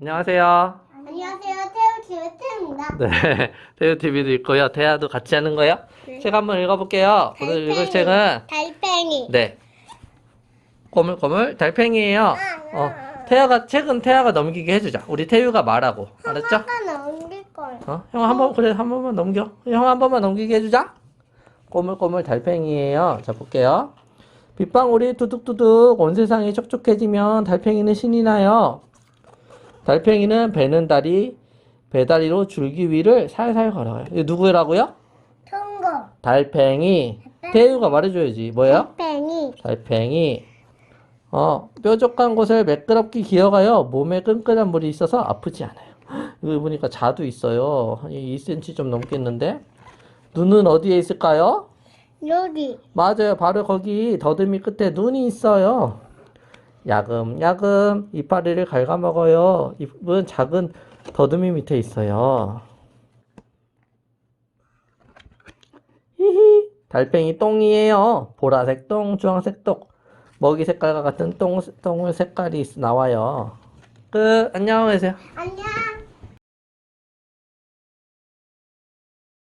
안녕하세요. 안녕하세요. 태우 기회태입니다. 네, 태우 TV도 있고요. 태아도 같이 하는 거요. 네. 책 한번 읽어볼게요. 오늘 읽을 달팽이. 책은 달팽이. 네, 꼬물꼬물 달팽이에요. 어, 태아가 책은 태아가 넘기게 해주자. 우리 태우가 말하고 알았죠? 넘길. 어, 형 한 번 그래 한 번만 넘겨. 형 한 번만 넘기게 해주자. 꼬물꼬물 달팽이에요. 자 볼게요. 빗방울이 두둑두둑 온 세상이 촉촉해지면 달팽이는 신이 나요. 달팽이는 배는 다리, 배다리로 줄기 위를 살살 걸어가요. 이거 누구라고요? 통고. 달팽이. 태우가 말해줘야지. 뭐예요? 달팽이. 달팽이. 어, 뾰족한 곳을 매끄럽게 기어가요. 몸에 끈끈한 물이 있어서 아프지 않아요. 이거 보니까 자도 있어요. 한 2cm 좀 넘겠는데? 눈은 어디에 있을까요? 여기. 맞아요. 바로 거기 더듬이 끝에 눈이 있어요. 야금야금 이파리를 갉아먹어요. 잎은 작은 더듬이 밑에 있어요. 히히. 달팽이 똥이에요. 보라색 똥, 주황색 똥. 먹이 색깔과 같은 똥, 똥을 색깔이 있- 나와요. 끝. 안녕하세요. 안녕.